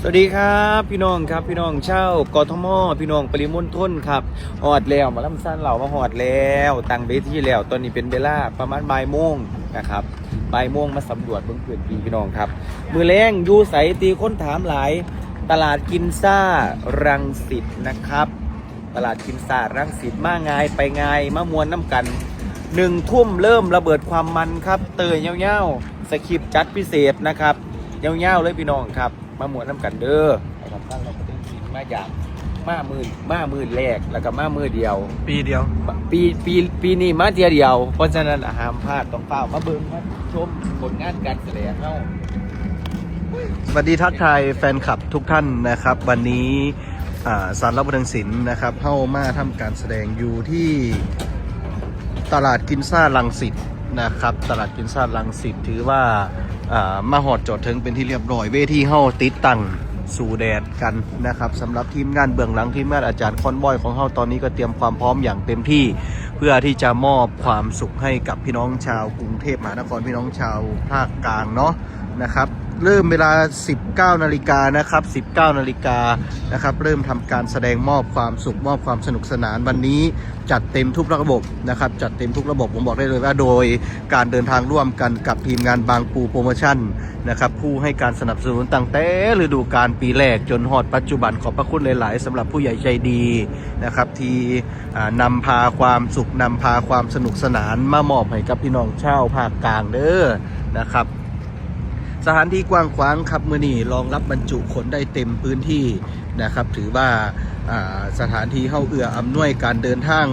สวัสดีครับ พี่น้องครับพี่น้องเช่ากทมพี่น้องปริมณฑลครับหอดแล้วมาลำสั้นเหล่ามาหอดแล้ว ตั้งเวทีแล้ว ตอนนี้เป็นเวลาประมาณบ่ายโมงนะครับบ่ายโมงมาสำรวจเบื้องพื้นที่พี่น้องครับ มือแรงยูใสตีค้นถามหลาย ตลาดกินซ่ารังสิตนะครับ ตลาดกินซ่ารังสิตมาไง่ายไงมามวนน้ำกันหนึ่งทุ่มเริ่มระเบิดความมันครับ เตยเย้าๆสคริปจัดพิเศษนะครับเย้าๆเลยพี่น้องครับ มามวนน้ำกันเด้อให้กับตั้งเราประเด็นสินมาอย่างมามือมามือแรกแล้วก็มามือเดียว ปีเดียว ปีปีปีนี้มาเทียเดียว เพราะฉะนั้นอะห้ามพลาดต้องเฝ้ามาเบิ่งมาชมผลงานการแสดงเฮาสวัสดีทักทายแฟนคลับทุกท่านนะครับ วันนี้อ่าสารรับบันเทิงศิลป์นะครับเข้ามาทำการแสดงอยู่ที่ตลาดกินซ่าลังสิตนะครับ ตลาดกินซ่าลังสิตถือว่าอ่า มาหอดจอดถึงเป็นที่เรียบร้อยเวทีเฮาติดตั้งสู่แดดกันนะครับสำหรับทีมงานเบื้องหลังทีมงานอาจารย์คอนบอยของเฮาตอนนี้ก็เตรียมความพร้อมอย่างเต็มที่ เพื่อที่จะมอบความสุขให้กับพี่น้องชาวกรุงเทพมหานครพี่น้องชาวภาคกลางเนาะนะครับ เริ่มเวลา 19 นาฬิกานะครับ 19 นาฬิกานะครับ เริ่มทำการแสดงมอบความสุขมอบความสนุกสนานวันนี้จัดเต็มทุกระบบนะครับ จัดเต็มทุกระบบผมบอกได้เลยว่าโดยการเดินทางร่วมกันกับทีมงานบางปูโปรโมชั่นนะครับผู้ให้การสนับสนุนตั้งแต่ฤดูกาลปีแรกจนฮอดปัจจุบันขอบพระคุณหลาย ๆสำหรับผู้ใหญ่ใจดีนะครับที่นำพาความสุขนำพาความสนุกสนานมามอบให้กับพี่น้องชาวภาคกลางเด้อนะครับ สถานที่กว้างขวางครับมือนี่รองรับบรรจุคนได้เต็มพื้นที่นะครับ ถือว่าสถานที่เข้าเอื้ออำนวยการเดินทาง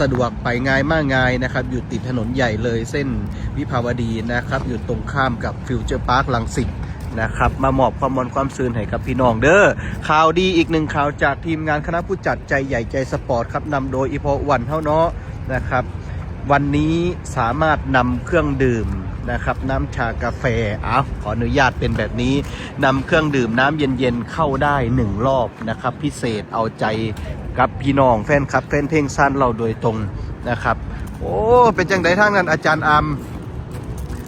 สะดวกไปง่ายมากง่ายนะครับ อยู่ติดถนนใหญ่เลยเส้นวิภาวดีนะครับ อยู่ตรงข้ามกับฟิวเจอร์พาร์คลังสิตนะครับมามอบความมอนความซื่นให้กับพี่น้องเด้อข่าวดีอีกหนึ่งข่าวจากทีมงานคณะผู้จัดใจใหญ่ใจสปอร์ตครับนำโดยอีพอวันเท่าเนาะนะครับ วันนี้สามารถนำเครื่องดื่ม นะครับ น้ำชากาแฟอ้าวขออนุญาตเป็นแบบนี้นำเครื่องดื่มน้ำเย็นๆเข้าได้หนึ่งรอบนะครับ พิเศษเอาใจกับพี่น้องแฟนคลับแฟนเพลงสั้นเราโดยตรงนะครับ โอ้เป็นจังไดทางนั้นอาจารย์อาม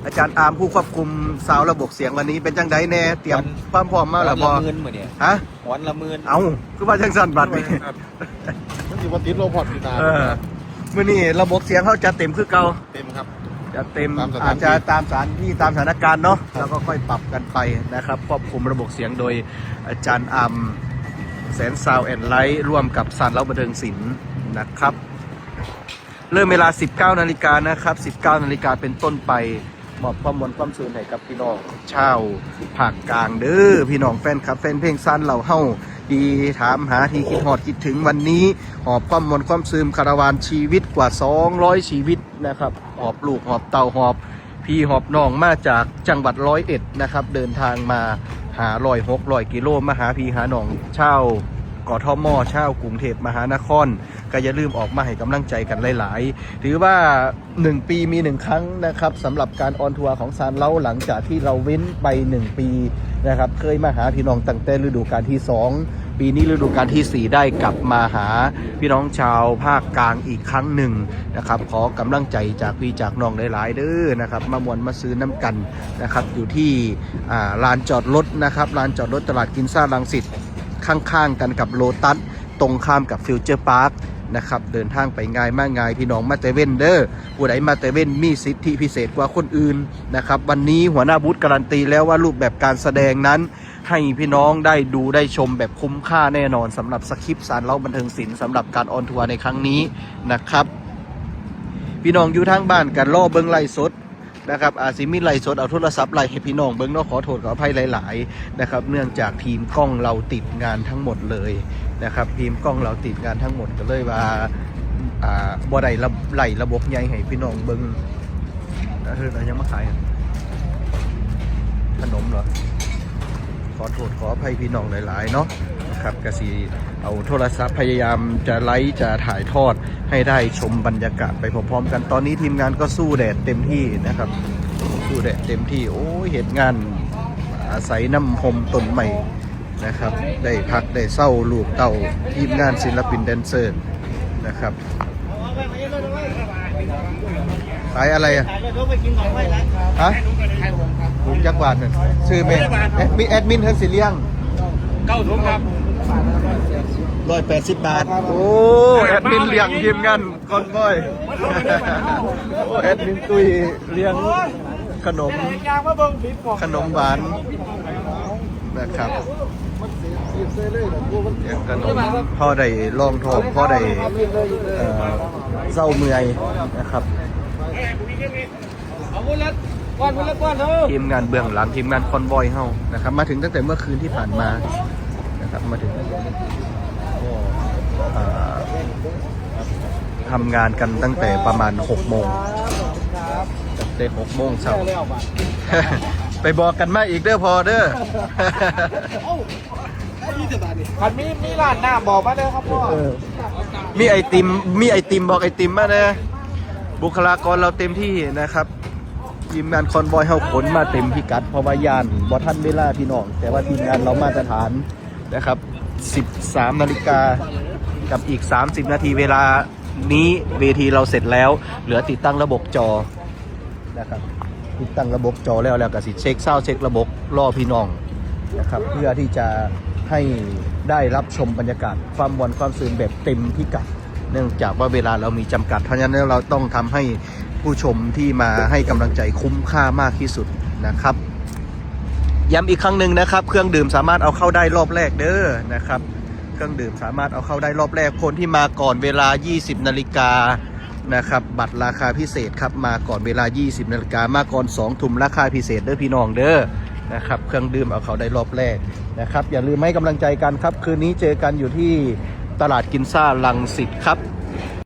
อาจารย์อามผู้ควบคุมสาวระบบเสียงวันนี้เป็นจังไดแน่เตรียมความพร้อมมาแล้วบละอหมื่นมื้อเนี่ยฮะหอนละหมื่นเอาคือว่าจังสันบัตรไปมันอยู่บนติดโลพอดพี่นาเออมื่อนี้ระบบเสียงเขาจะเต็มคือเก่าเต็มครับ จะเต็มตามสถานที่ อาจจะตามสถานที่ตามสถานการณ์เนาะแล้วก็ค่อยปรับกันไปนะครับควบคุมระบบเสียงโดยอาจารย์อัมแสนซาวแอนไลท์ร่วมกับสารเล่าบันเทิงศิลป์นะครับ เริ่มเวลา 19 นาฬิกานะครับ 19 นาฬิกาเป็นต้นไปมอบความมวลความสื่นให้กับพี่น้องชาวภาคกลางเด้อพี่น้องแฟนคลับแฟนเพลงสั้นเหล่าเฮาีถามหาที่คิดหอดคิดถึงวันนี้ หอบความมนความซึมคาราวานชีวิตกว่า 200 ชีวิตนะครับหอบลูกหอบเต่าหอบพี่หอบน้องมาจากจังหวัดร้อยเอ็ดนะครับ เดินทางมาหาลอยหกลอยกิโลมาหาพี่หาน้องเช่า กทมเช่าวกรุงเทพมหานคร ก็อย่าลืมออกมาให้กำลังใจกันหลาย ๆ ถือว่า 1 ปีมี 1 ครั้งนะครับสำหรับการออนทัวร์ของซานเล้าหลังจากที่เราเว้นไป 1 ปีนะครับเคยมาหาพี่น้องตั้งแต่ฤดูกาลที่ 2 ปีนี้ฤดูกาลทีสี่4 ได้กลับมาหาพี่น้องชาวภาคกลางอีกครั้งหนึ่งนะครับขอกำลังใจจากพี่จากน้องหลาย ๆ เด้อนะครับมามวนมาซื้อน้ำกันนะครับอยู่ที่ลานจอดรถนะครับลานจอดรถตลาดกินซ่าลังสิต ข้างๆ กันกับโลตัสตรงข้ามกับฟิวเจอร์พาร์คนะครับเดินทางไปง่ายมากง่ายพี่น้องมาเตเว่นเด้อผู้ใดมาเตเว่นมีสิทธิพิเศษกว่าคนอื่นนะครับวันนี้หัวหน้าบูธการันตีแล้วว่ารูปแบบการแสดงนั้น ให้พี่น้องได้ดูได้ชมแบบคุ้มค่าแน่นอนสำหรับสคริปต์สารเล่าบันเทิงศิลป์สำหรับการออนทัวร์ในครั้งนี้นะครับ พี่น้องอยู่ทางบ้านกันล่อเบิ้งไล่สด นะครับอาซิมิไลสดเอาโทรศัพท์ไล่ให้พี่น้องเบิ้งนอกขอโทษขออภัยหลาย ๆ นะครับ เนื่องจากทีมกล้องเราติดงานทั้งหมดเลยนะครับ ทีมกล้องเราติดงานทั้งหมดก็เลยว่าอ่าบ่ได้ระไล่ระบบใหญ่ให้พี่น้องเบิ้งแล้วเธอเรายังมาขายขนมเหรอ อโทษขออภัยพี่น้องหลายๆเนาะนะครับกสีเอาโทรศัพท์พยายามจะไลฟ์จะถ่ายทอดให้ได้ชมบรรยากาศไปพร้อมๆกันตอนนี้ทีมงานก็สู้แดดเต็มที่นะครับ สู้แดดเต็มที่โอ้ยเหตุงานอาศัยน้ำพรมต้นใหม่นะครับ ได้พักได้เศร้าลูกเต่าทีมงานศิลปินแดนเซอร์นะครับขายอะไรอะฮะ จักบาทน่ะซื้อเมนมีแอดมินเฮนสิเลียงเก้าถุงครับร้อยแปดสิบบาท โอ้แอดมินเลี้ยงทีมงานคอนบอยโอ้แอดมินตุยเลี้ยงขนมยางมาเบิ่งผิดของขนมหวานนะครับเลี้ยงขนมพ่อได้ลองทองพ่อได้เอ่อเศร้าเมื่อยนะครับเอาคนละ ก้อนละก้อนเถอะทีมงานเบื้องหลังทีมงานคอนบอยเฮานะครับ มาถึงตั้งแต่เมื่อคืนที่ผ่านมานะครับมาถึงตั้งแต่เมื่อคืนก็เอ่อทำงานกันตั้งแต่ประมาณ6โมงตั้งแต่6โมงเช้าไปบอกกันมาอีกเด้อพอเด้อคันมีมีร้านหน้าบอกมาเลยครับพ่อมีไอติมมีไอติมบอกไอติมมาเนะบุคลากรเราเต็มที่นะครับ ทีมงานคอนบอยเฮาขนมาเต็มพิกัดเพราะว่ายานบอทันเวลาพี่น้อง แต่ว่าทีมงานเรามาตรฐานนะครับ 13นาฬิกากับอีก 30 นาทีเวลานี้เวทีเราเสร็จแล้ว เหลือติดตั้งระบบจอนะครับติดตั้งระบบจอแล้วแล้วก็สิเช็คเศร้าเช็คระบบล่อพี่น้องนะครับเพื่อที่จะให้ได้รับชมบรรยากาศความมวลความสื่นแบบเต็มพิกัด เนื่องจากว่าเวลาเรามีจำกัดเพราะฉะนั้นเราต้องทำให้ ผู้ชมที่มาให้กำลังใจคุ้มค่ามากที่สุดนะครับ ย้ำอีกครั้งหนึ่งนะครับ เครื่องดื่มสามารถเอาเข้าได้รอบแรกเด้อนะครับ เครื่องดื่มสามารถเอาเข้าได้รอบแรกคนที่มาก่อนเวลา 20นาฬิกานะครับบัตรราคาพิเศษครับมาก่อนเวลา 20นาฬิกามาก่อน2ทุ่มราคาพิเศษเด้อพี่น้องเด้อนะครับเครื่องดื่มเอาเข้าได้รอบแรกนะครับ อย่าลืมให้กำลังใจกันครับ คืนนี้เจอกันอยู่ที่ตลาดกินซ่าลังสิตครับ